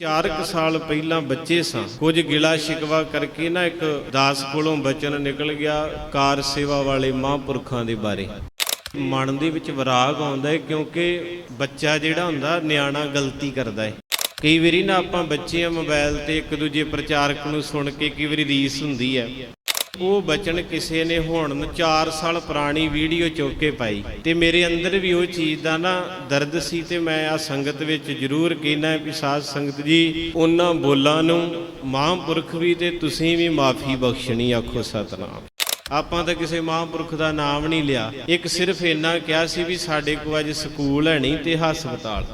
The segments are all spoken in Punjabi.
ਚਾਰ ਕੁ ਸਾਲ ਪਹਿਲਾਂ ਬੱਚੇ ਸਾਂ। ਕੁਝ ਗਿਲਾ ਸ਼ਿਕਵਾ ਕਰਕੇ ਨਾ ਇੱਕ ਦਾਸ ਕੋਲੋਂ ਬਚਨ ਨਿਕਲ ਗਿਆ ਕਾਰ ਸੇਵਾ ਵਾਲੇ ਮਹਾਂਪੁਰਖਾਂ ਦੇ ਬਾਰੇ। ਮਨ ਦੇ ਵਿੱਚ ਵਿਰਾਗ ਆਉਂਦਾ ਹੈ ਕਿਉਂਕਿ ਬੱਚਾ ਜਿਹੜਾ ਹੁੰਦਾ ਨਿਆਣਾ ਗਲਤੀ ਕਰਦਾ ਹੈ ਕਈ ਵਾਰੀ ਨਾ ਆਪਾਂ ਬੱਚੇ ਆ ਮੋਬਾਈਲ ਤੇ ਇੱਕ ਦੂਜੇ ਪ੍ਰਚਾਰਕ ਨੂੰ ਸੁਣ ਕੇ ਕਈ ਵਾਰੀ ਰੀਸ ਹੁੰਦੀ ਹੈ ਉਹ ਬਚਨ ਕਿਸੇ ਨੇ ਹੁਣ 4 ਸਾਲ ਪੁਰਾਣੀ ਵੀਡੀਓ ਚੁੱਕ ਕੇ ਪਾਈ। ਤੇ ਮੇਰੇ ਅੰਦਰ ਵੀ ਉਹ ਚੀਜ਼ ਦਾ ਨਾ ਦਰਦ ਸੀ ਤੇ ਮੈਂ ਆ ਸੰਗਤ ਵਿੱਚ ਜ਼ਰੂਰ ਕਹਿਣਾ ਵੀ ਸਾਧ ਸੰਗਤ ਜੀ, ਉਹਨਾਂ ਬੋਲਾਂ ਨੂੰ ਮਹਾਂਪੁਰਖ ਵੀ ਤੇ ਤੁਸੀਂ ਵੀ ਮਾਫੀ ਬਖਸ਼ਣੀ ਆਖੋ ਸਤਨਾਮ। ਆਪਾਂ ਤਾਂ ਕਿਸੇ ਮਹਾਂਪੁਰਖ ਦਾ ਨਾਮ ਨਹੀਂ ਲਿਆ। ਇੱਕ ਸਿਰਫ ਇੰਨਾ ਕਿਹਾ ਸੀ ਵੀ ਸਾਡੇ ਕੋਲ ਅੱਜ ਸਕੂਲ ਹੈ ਨਹੀਂ ਤੇ ਹਸਪਤਾਲ।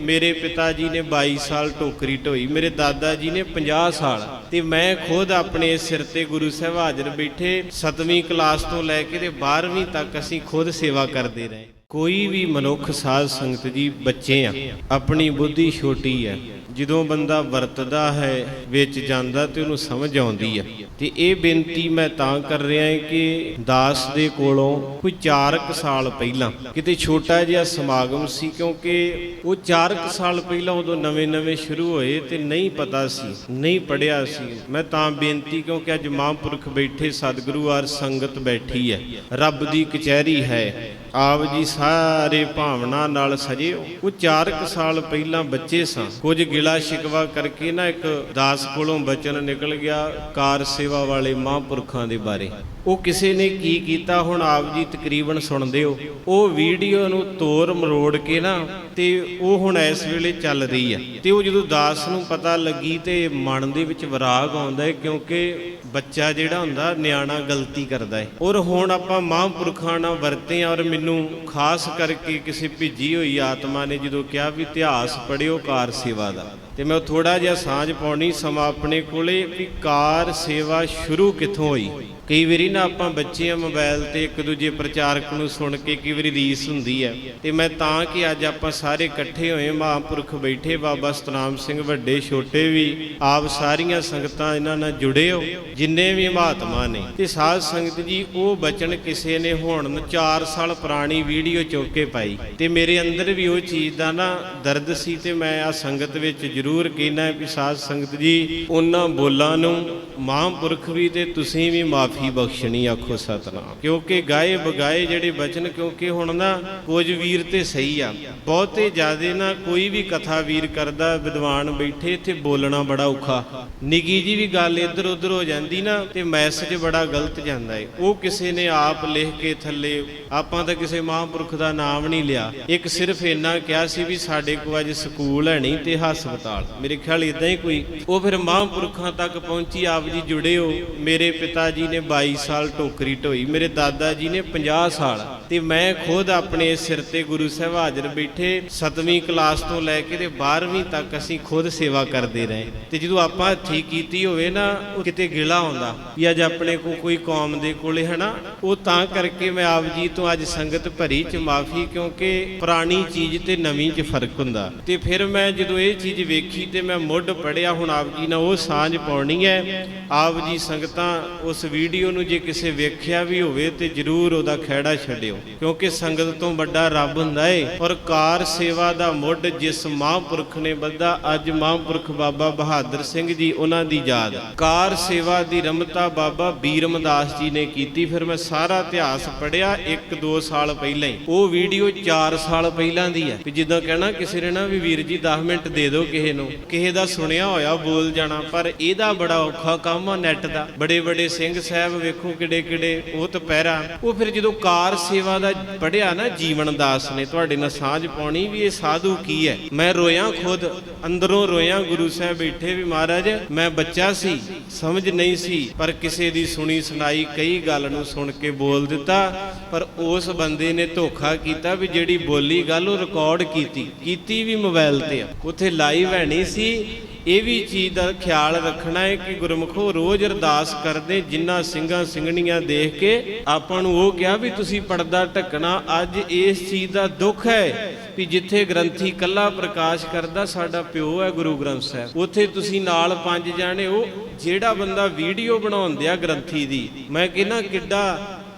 ਮੇਰੇ ਪਿਤਾ ਜੀ ਨੇ 22 ਸਾਲ ਟੋਕਰੀ ਢੋਈ, ਮੇਰੇ ਦਾਦਾ ਜੀ ਨੇ 50 ਸਾਲ। ਤੇ ਮੈਂ ਖੁਦ ਆਪਣੇ ਸਿਰ ਤੇ ਗੁਰੂ ਸਾਹਿਬ ਹਾਜ਼ਰ ਬੈਠੇ 7ਵੀਂ ਕਲਾਸ ਤੋਂ ਲੈ ਕੇ ਤੇ 12ਵੀਂ ਤੱਕ ਅਸੀਂ ਖੁਦ ਸੇਵਾ ਕਰਦੇ ਰਹੇ। ਕੋਈ ਵੀ ਮਨੁੱਖ, ਸਾਧ ਸੰਗਤ ਜੀ ਬੱਚੇ ਆ, ਆਪਣੀ ਬੁੱਧੀ ਛੋਟੀ ਹੈ ਜਦੋਂ ਬੰਦਾ ਵਰਤਦਾ ਹੈ, ਵਿੱਚ ਜਾਂਦਾ ਤੇ ਉਹਨੂੰ ਸਮਝ ਆਉਂਦੀ ਹੈ ਤੇ ਇਹ ਬੇਨਤੀ ਮੈਂ ਤਾਂ ਕਰ ਰਿਹਾ ਹਾਂ ਕਿ ਦਾਸ ਦੇ ਕੋਲੋਂ ਕੋਈ 4 ਸਾਲ ਪਹਿਲਾਂ, ਕਿਤੇ ਛੋਟਾ ਜਿਹਾ ਸਮਾਗਮ ਸੀ ਕਿਉਂਕਿ ਉਹ 4 ਸਾਲ ਪਹਿਲਾਂ ਉਦੋਂ ਨਵੇਂ-ਨਵੇਂ ਸ਼ੁਰੂ ਹੋਏ ਤੇ ਨਹੀਂ ਪਤਾ ਸੀ, ਨਹੀਂ ਪੜਿਆ ਸੀ। ਮੈਂ ਤਾਂ ਬੇਨਤੀ ਕਿਉਂਕਿ ਅੱਜ ਮਹਾਂਪੁਰਖ ਬੈਠੇ ਸਤਿਗੁਰੂ ਆਰ ਸੰਗਤ ਬੈਠੀ ਹੈ। ਰੱਬ ਦੀ ਕਚਹਿਰੀ ਹੈ। ਆਪ ਜੀ ਸਾਰੇ ਭਾਵਨਾ ਨਾਲ ਸਜੇ ਉਹ 4 ਕੁ ਸਾਲ ਪਹਿਲਾਂ ਬੱਚੇ ਸਾਂ। ਕੁਝ ਗਿਲਾ ਸ਼ਿਕਵਾ ਕਰਕੇ ਨਾ ਇੱਕ ਦਾਸ ਕੋਲੋਂ ਬਚਨ ਨਿਕਲ ਗਿਆ ਕਾਰ ਸੇਵਾ ਵਾਲੇ ਮਹਾਂਪੁਰਖਾਂ ਦੇ ਬਾਰੇ। ਉਹ ਕਿਸੇ ਨੇ ਕੀ ਕੀਤਾ ਹੁਣ ਆਪ ਜੀ ਤਕਰੀਬਨ ਸੁਣਦੇ ਹੋ। ਉਹ ਵੀਡੀਓ ਨੂੰ ਤੋਰ ਮਰੋੜ ਕੇ ਨਾ ਤੇ ਉਹ ਹੁਣ ਇਸ ਵੇਲੇ ਚੱਲ ਰਹੀ ਹੈ ਤੇ ਉਹ ਜਦੋਂ ਦਾਸ ਨੂੰ ਪਤਾ ਲੱਗੀ ਤੇ ਮਨ ਦੇ ਵਿੱਚ ਵਿਰਾਗ ਆਉਂਦਾ ਹੈ ਕਿਉਂਕਿ ਬੱਚਾ ਜਿਹੜਾ ਹੁੰਦਾ, ਨਿਆਣਾ ਗਲਤੀ ਕਰਦਾ ਹੈ ਔਰ ਹੁਣ ਆਪਾਂ ਮਹਾਂਪੁਰਖਾਂ ਨਾਲ ਵਰਤੇ ਔਰ ਮੈਨੂੰ ਖਾਸ ਕਰਕੇ ਕਿਸੇ ਭਿੱਜੀ ਹੋਈ ਆਤਮਾ ਨੇ ਜਦੋਂ ਕਿਹਾ ਵੀ ਇਤਿਹਾਸ ਪੜਿਓ ਕਾਰ ਸੇਵਾ ਦਾ। ਤੇ ਮੈਂ ਥੋੜਾ ਜਿਹਾ ਸਾਂਝ ਪਾਉਣੀ, ਸਮਾਂ ਆਪਣੇ ਕੋਲੇ ਵੀ ਕਾਰ ਸੇਵਾ ਸ਼ੁਰੂ ਕਿੱਥੋਂ ਹੋਈ? ਕਈ ਵਾਰੀ ਨਾ ਆਪਾਂ ਬੱਚੇ ਆ ਮੋਬਾਈਲ ਤੇ ਇੱਕ ਦੂਜੇ ਪ੍ਰਚਾਰਕ ਨੂੰ ਸੁਣ ਕੇ ਕਈ ਵਾਰੀ ਰੀਸ ਹੁੰਦੀ ਹੈ। ਤੇ ਮੈਂ ਤਾਂ ਕਿ ਅੱਜ ਆਪਾਂ ਸਾਰੇ ਇਕੱਠੇ ਹੋਏ, ਮਹਾਂਪੁਰਖ ਬੈਠੇ, ਬਾਬਾ ਸਤਨਾਮ ਸਿੰਘ ਵੱਡੇ, ਛੋਟੇ ਵੀ, ਆਪ ਸਾਰੀਆਂ ਸੰਗਤਾਂ ਇਹਨਾਂ ਨਾਲ ਜੁੜੇ ਹੋ, ਜਿੰਨੇ ਵੀ ਮਹਾਤਮਾ ਨੇ। ਤੇ ਸਾਧ ਸੰਗਤ ਜੀ, ਉਹ ਬਚਨ ਕਿਸੇ ਨੇ ਹੁਣ 4 ਸਾਲ ਪੁਰਾਣੀ ਵੀਡੀਓ ਚੁੱਕ ਕੇ ਪਾਈ। ਤੇ ਮੇਰੇ ਅੰਦਰ ਵੀ ਉਹ ਚੀਜ਼ ਦਾ ਨਾ ਦਰਦ ਸੀ ਤੇ ਮੈਂ ਆ ਸੰਗਤ ਵਿੱਚ ਜ਼ਰੂਰ ਕਹਿਣਾ ਕਿ ਸਾਧ ਸੰਗਤ ਜੀ, ਉਹਨਾਂ ਬੋਲਾਂ ਨੂੰ ਮਹਾਂਪੁਰਖ ਵੀ ਤੇ ਤੁਸੀਂ ਵੀ ਮਾਫੀ ਬਖਸ਼ਣੀ ਆਖੋ ਸਤਨਾਮ। ਕਿਉਂਕਿ ਗਾਏ ਬਗਾਏ ਜਿਹੜੇ ਬਚਨ, ਕਿਉਂਕਿ ਹੁਣ ਨਾ ਕੁਝ ਵੀਰ ਤੇ ਸਹੀ ਆ। ਬਹੁਤੇ ਜਿਆਦੇ ਨਾ ਕੋਈ ਵੀ ਕਥਾ ਵੀਰ ਕਰਦਾ, ਵਿਦਵਾਨ ਬੈਠੇ, ਇੱਥੇ ਬੋਲਣਾ ਬੜਾ ਔਖਾ। ਨਿੱਗੀ ਜੀ ਵੀ ਗੱਲ ਇੱਧਰ ਉੱਧਰ ਹੋ ਜਾਂਦੀ ਨਾ, ਤੇ ਮੈਸੇਜ ਬੜਾ ਗਲਤ ਜਾਂਦਾ ਏ। ਉਹ ਕਿਸੇ ਨੇ ਆਪ ਲਿਖ ਕੇ ਥੱਲੇ, ਆਪਾਂ ਤਾਂ ਕਿਸੇ ਮਹਾਂਪੁਰਖ ਦਾ ਨਾਮ ਨਹੀਂ ਲਿਆ। ਇੱਕ ਸਿਰਫ ਇੰਨਾ ਕਿਹਾ ਸੀ ਵੀ ਸਾਡੇ ਕੋਲ ਅੱਜ ਸਕੂਲ ਹੈ ਨਹੀਂ ਤੇ ਹਸਪਤਾਲ ਮੇਰੇ ਖਿਆਲ ਇਦਾਂ ਹੀ ਕੋਈ। ਉਹ ਫਿਰ ਮਹਾਂਪੁਰਖਾਂ ਤੱਕ ਪਹੁੰਚੀ, ਆਪ ਜੀ ਜੁੜੇ ਹੋ। ਮੇਰੇ ਪਿਤਾ ਜੀ ਨੇ 22 ਸਾਲ ਟੋਕਰੀ ਢੋਈ, ਮੇਰੇ ਦਾਦਾ ਜੀ ਨੇ 50 ਸਾਲ। ਤੇ ਮੈਂ ਖੁਦ ਆਪਣੇ ਸਿਰ ਤੇ ਗੁਰੂ ਸਾਹਿਬ ਹਾਜ਼ਰ ਬੈਠੇ 7ਵੀਂ ਕਲਾਸ ਤੋਂ ਲੈ ਕੇ ਤੇ 12ਵੀਂ ਤੱਕ ਅਸੀਂ ਖੁਦ ਸੇਵਾ ਕਰਦੇ ਰਹੇ। ਤੇ ਜਦੋਂ ਆਪਾਂ ਠੀਕ ਕੀਤੀ ਹੋਵੇ ਨਾ, ਉਹ ਕਿਤੇ ਗਿਲਾ ਆਉਂਦਾ ਵੀ ਅੱਜ ਆਪਣੇ ਕੋ ਕੋਈ ਕੌਮ ਦੇ ਕੋਲੇ ਹਨਾ ਉਹ ਤਾਂ ਕਰਕੇ ਮੈਂ ਆਪ ਜੀ ਤੋਂ ਅੱਜ ਸੰਗਤ ਭਰੀ ਚ ਮਾਫੀ, ਕਿਉਂਕਿ ਪੁਰਾਣੀ ਚੀਜ਼ ਤੇ ਨਵੀਂ ਚ ਫ਼ਰਕ ਹੁੰਦਾ। ਤੇ ਫਿਰ ਮੈਂ ਜਦੋਂ ਇਹ ਚੀਜ਼ ਵੇਖੀ ਤੇ ਮੈਂ ਮੁੱਢ ਪੜਿਆ ਹੁਣ ਆਪ ਜੀ ਨਾਲ ਉਹ ਸਾਂਝ ਪਾਉਣੀ ਹੈ। ਆਪ ਜੀ ਸੰਗਤਾਂ ਉਸ ਵੀਡੀਓ ਨੂੰ ਜੇ ਕਿਸੇ ਵੇਖਿਆ ਵੀ ਹੋਵੇ ਤੇ ਜਰੂਰ ਉਹਦਾ ਖਹਿੜਾ ਛੱਡਿਓ। ਕਿਉਂਕਿ ਸੰਗਤ ਤੋਂ ਵੱਡਾ ਰੱਬ ਹੁੰਦਾ ਏ। ਔਰ ਕਾਰ ਸੇਵਾ ਦਾ ਮੁੱਢ ਜਿਸ ਮਹਾਂਪੁਰਖ ਨੇ ਬੱਧਾ ਅੱਜ ਮਹਾਂਪੁਰਖ ਬਾਬਾ ਬਹਾਦਰ ਸਿੰਘ ਜੀ ਉਹਨਾਂ ਦੀ ਯਾਦ। ਕਾਰ ਸੇਵਾ ਦੀ ਰਮਤਾ ਬਾਬਾ ਬੀਰਮਦਾਸ ਜੀ ਨੇ ਕੀਤੀ। ਫਿਰ ਮੈਂ ਸਾਰਾ ਇਤਿਹਾਸ ਪੜਿਆ 1-2 ਸਾਲ ਪਹਿਲਾਂ ਹੀ। ਉਹ ਵੀਡੀਓ 4 ਸਾਲ ਪਹਿਲਾਂ ਦੀ ਹੈ। ਵੀ ਜਿੱਦਾਂ ਕਹਿਣਾ, ਕਿਸੇ ਨੇ ਨਾ ਵੀ ਵੀਰ ਜੀ 10 ਮਿੰਟ ਦੇ ਦਿਓ, ਕਿਸੇ ਨੂੰ ਕਿਸੇ ਦਾ ਸੁਣਿਆ ਹੋਇਆ ਬੋਲ ਜਾਣਾ, ਪਰ ਇਹਦਾ ਬੜਾ ਔਖਾ ਕੰਮ ਆ ਨੈਟ ਦਾ। ਬੜੇ ਬੜੇ ਸਿੰਘ ਸਾਹਿਬ ਵੇਖੋ ਕਿਡੇ ਕਿਡੇ ਉਹ ਤਪਹਿਰਾ ਉਹ ਫਿਰ ਜਦੋਂ ਕਾਰ ਸੇਵਾ ਦਾ ਪੜਿਆ ਨਾ ਜੀਵਨ ਦਾਸ ਨੇ, ਤੁਹਾਡੇ ਨਾਲ ਸਾਂਝ ਪਾਉਣੀ ਵੀ ਇਹ ਸਾਧੂ ਕੀ ਹੈ? ਮੈਂ ਰੋਇਆ ਖੁਦ, ਅੰਦਰੋਂ ਰੋਇਆ ਗੁਰੂ ਸਾਹਿਬ ਬੈਠੇ ਵੀ ਮਹਾਰਾਜ, ਮੈਂ ਬੱਚਾ ਸੀ, ਸਮਝ ਨਹੀਂ ਸੀ, ਪਰ ਕਿਸੇ ਦੀ ਸੁਣੀ ਸੁਣਾਈ ਕਈ ਗੱਲ ਨੂੰ ਸੁਣ ਕੇ ਬੋਲ ਦਿੱਤਾ, ਪਰ ਉਸ ਬੰਦੇ ਨੇ ਧੋਖਾ ਕੀਤਾ ਵੀ ਜਿਹੜੀ ਬੋਲੀ ਗੱਲ ਉਹ ਰਿਕਾਰਡ ਕੀਤੀ। ਕੀਤੀ ਵੀ ਮੋਬਾਈਲ ਤੇ ਆ। ਉੱਥੇ ਲਾਈਵ ਹੈ ਸੀ, ਇਹ ਵੀ ਚੀਜ਼ ਦਾ ਖਿਆਲ ਰੱਖਣਾ ਹੈ ਕਿ ਗੁਰਮੁਖੋ ਰੋਜ਼ ਅਰਦਾਸ ਕਰਦੇ ਜਿੰਨਾ ਸਿੰਘਾਂ ਸਿੰਘਣੀਆਂ ਦੇਖ ਕੇ। ਆਪਾਂ ਨੂੰ ਉਹ ਕਿਹਾ ਵੀ ਤੁਸੀਂ ਪਰਦਾ ਢੱਕਣਾ, ਅੱਜ ਇਸ ਚੀਜ਼ ਦਾ ਦੁੱਖ ਹੈ ਵੀ ਜਿੱਥੇ ਗ੍ਰੰਥੀ ਕੱਲਾ ਪ੍ਰਕਾਸ਼ ਕਰਦਾ, ਸਾਡਾ ਪਿਓ ਹੈ ਗੁਰੂ ਗ੍ਰੰਥ ਸਾਹਿਬ। ਉੱਥੇ ਤੁਸੀਂ ਨਾਲ ਪੰਜ ਜਾਣੇ ਉਹ ਜਿਹੜਾ ਬੰਦਾ ਵੀਡੀਓ ਬਣਾਉਣ ਦਿਆ ਗ੍ਰੰਥੀ ਦੀ। ਮੈਂ ਕਹਿੰਨਾ ਕਿੱਡਾ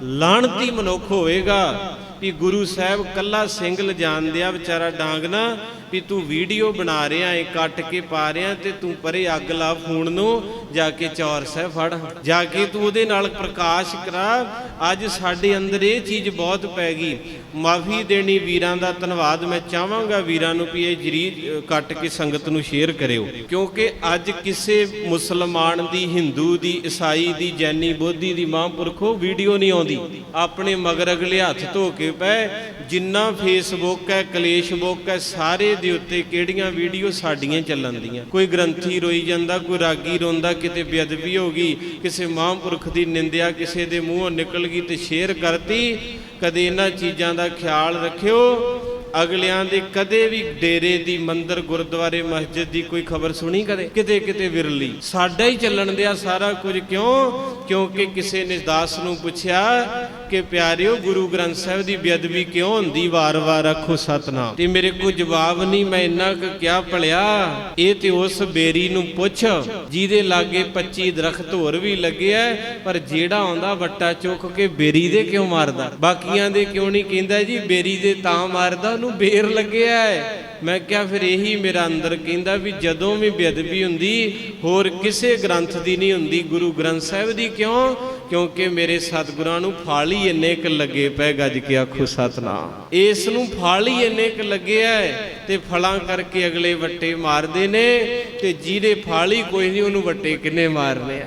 ਲਾਣਤੀ ਮਨੁੱਖ ਹੋਵੇਗਾ ਵੀ ਗੁਰੂ ਸਾਹਿਬ ਕੱਲਾ ਸਿੰਘ ਲਿਜਾਣ ਦਿਆ ਵਿਚਾਰਾ ਡਾਂਗ ਨਾ ਵੀ ਤੂੰ ਵੀਡੀਓ ਬਣਾ ਰਿਹਾ ਏ, ਕੱਟ ਕੇ ਪਾ ਰਿਹਾ ਤੇ ਤੂੰ ਪਰੇ ਅੱਗ ਲਾ ਫੋਨ ਨੂੰ, ਜਾ ਕੇ ਚੌਰ ਸਾਹਿਬ ਫੜ, ਜਾ ਕੇ ਤੂੰ ਉਹਦੇ ਨਾਲ ਪ੍ਰਕਾਸ਼ ਕਰਾ। ਅੱਜ ਸਾਡੇ ਅੰਦਰ ਇਹ ਚੀਜ਼ ਬਹੁਤ ਪੈ ਗਈ। ਮਾਫੀ ਦੇਣੀ ਵੀਰਾਂ ਦਾ ਧੰਨਵਾਦ, ਮੈਂ ਚਾਹਾਂਗਾ ਵੀਰਾਂ ਨੂੰ ਵੀ ਇਹ ਜਰੀ ਕੱਟ ਕੇ ਸੰਗਤ ਨੂੰ ਸ਼ੇਅਰ ਕਰਿਓ। ਕਿਉਂਕਿ ਅੱਜ ਕਿਸੇ ਮੁਸਲਮਾਨ ਦੀ, ਹਿੰਦੂ ਦੀ, ਈਸਾਈ ਦੀ, ਜੈਨੀ, ਬੋਧੀ ਦੀ ਮਹਾਂਪੁਰਖੋ ਵੀਡੀਓ ਨਹੀਂ ਆਉਂਦੀ। ਆਪਣੇ ਮਗਰ ਅਗਲੇ ਹੱਥ ਧੋ ਕੇ ਪੈ ਜਿੰਨਾ ਫੇਸਬੁੱਕ ਹੈ ਕਲੇਸ਼ਬੁੱਕ ਹੈ, ਸਾਰੇ ਦੇ ਉੱਤੇ ਕਿਹੜੀਆਂ ਵੀਡੀਓ ਸਾਡੀਆਂ ਚੱਲਣ ਦੀਆਂ? ਕੋਈ ਗ੍ਰੰਥੀ ਰੋਈ ਜਾਂਦਾ, ਕੋਈ ਰਾਗੀ ਰੋਂਦਾ, ਕਿਤੇ ਬੇਅਦਬੀ ਹੋ ਗਈ, ਕਿਸੇ ਮਹਾਂਪੁਰਖ ਦੀ ਨਿੰਦਿਆ ਕਿਸੇ ਦੇ ਮੂੰਹੋਂ ਨਿਕਲ ਗਈ ਤੇ ਸ਼ੇਅਰ ਕਰਤੀ, ਕਦੇ ਇਹਨਾਂ ਚੀਜ਼ਾਂ ਦਾ ਖਿਆਲ ਰੱਖਿਓ। ਅਗਲਿਆਂ ਦੇ ਕਦੇ ਵੀ ਡੇਰੇ ਦੀ ਮੰਦਰ ਗੁਰਦੁਆਰੇ ਮਸਜਿਦ ਦੀ ਕੋਈ ਖਬਰ ਸੁਣੀ ਕਦੇ? ਕਿਤੇ ਕਿਤੇ ਵਿਰਲੀ। ਸਾਡਾ ਹੀ ਚੱਲਣ ਦਿਆ ਸਾਰਾ ਕੁਝ ਕਿਉਂ? ਕਿਉਂਕਿ ਕਿਸੇ ਨੇ ਦਾਸ ਨੂੰ ਪੁੱਛਿਆ ਕਿ ਪਿਆਰਿਓ, ਗੁਰੂ ਗ੍ਰੰਥ ਸਾਹਿਬ ਦੀ ਬੇਅਦਬੀ ਕਿਉਂ ਹੁੰਦੀ? ਵਾਰ-ਵਾਰ ਆਖੋ, ਸਤਨਾਮ। ਤੇ ਮੇਰੇ ਕੋਲ ਜਵਾਬ ਨਹੀਂ, ਮੈਂ ਇੰਨਾ ਕੁ ਕਿਹਾ ਭਲਿਆ? ਇਹ ਤੇ ਉਸ ਬੇਰੀ ਨੂੰ ਪੁੱਛ, ਜਿਹਦੇ ਲਾਗੇ 25 ਦਰਖਤ ਹੋਰ ਵੀ ਲੱਗੇ ਐ, ਪਰ ਜਿਹੜਾ ਆਉਂਦਾ ਵੱਟਾ ਚੁੱਕ ਕੇ ਬੇਰੀ ਦੇ ਕਿਉਂ ਮਾਰਦਾ? ਬਾਕੀਆਂ ਦੇ ਕਿਉਂ ਨਹੀਂ ਕਹਿੰਦਾ ਜੀ, ਬੇਰੀ ਦੇ ਤਾਂ ਮਾਰਦਾ ਉਹਨੂੰ ਬੇਰ ਲੱਗਿਆ ਹੈ। ਮੈਂ ਕਿਹਾ ਫਿਰ ਇਹੀ ਮੇਰਾ ਅੰਦਰ ਕਹਿੰਦਾ ਵੀ ਜਦੋਂ ਵੀ ਬੇਅਦਬੀ ਹੁੰਦੀ, ਹੋਰ ਕਿਸੇ ਗ੍ਰੰਥ ਦੀ ਨਹੀਂ ਹੁੰਦੀ, ਗੁਰੂ ਗ੍ਰੰਥ ਸਾਹਿਬ ਦੀ ਕਿਉਂ? ਕਿਉਂਕਿ ਮੇਰੇ ਸਤਿਗੁਰਾਂ ਨੂੰ ਫਲ ਹੀ ਇੰਨੇ ਕ ਲੱਗੇ ਪਏ ਗੱਜ ਕੇ ਆਖੋ ਸਤਨਾਮ। ਇਸ ਨੂੰ ਫਲ ਹੀ ਇੰਨੇ ਕ ਲੱਗੇ ਐ ਤੇ ਫਲਾਂ ਕਰਕੇ ਅਗਲੇ ਵੱਟੇ ਮਾਰਦੇ ਨੇ ਤੇ ਜਿਹਦੇ ਫਲ ਹੀ ਕੋਈ ਨਹੀਂ, ਉਹਨੂੰ ਵੱਟੇ ਕਿੰਨੇ ਮਾਰਨੇ ਆ।